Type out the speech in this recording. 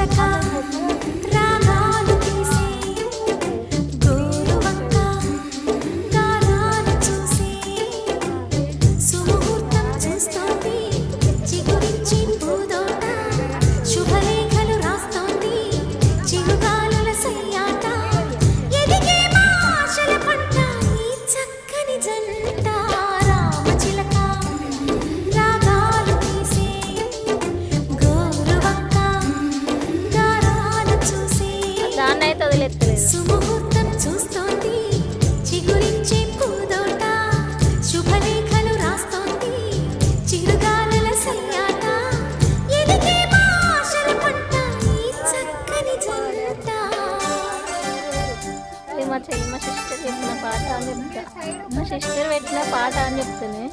Malaka. మా చెల్లి మా సిస్టర్ చెప్పిన పాట అని చెప్తా. మా సిస్టర్ పెట్టిన పాట అని చెప్తానే